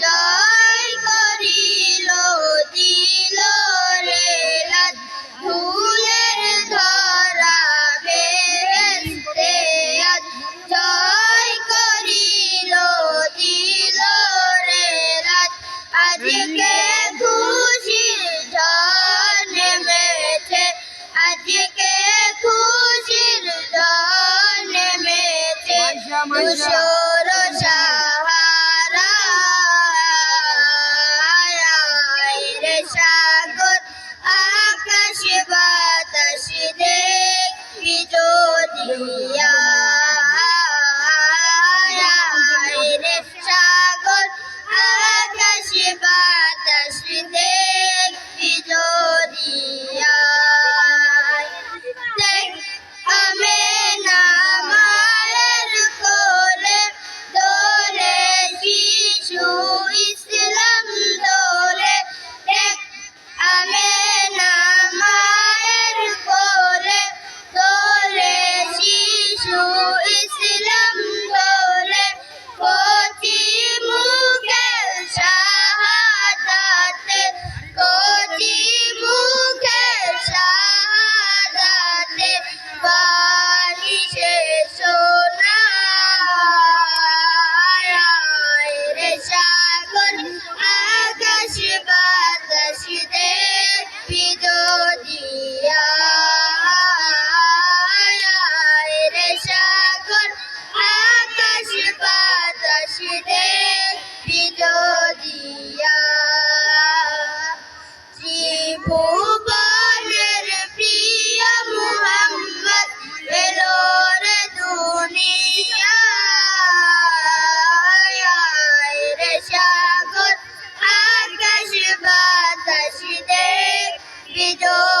জয় করিল দিল রে ফুলের ধরা বেহেস্তে জয় করিল দিল রে আজকে খুশির জন মেছে। আজকে খুশির জন মেছে। দুশো Yeah. yo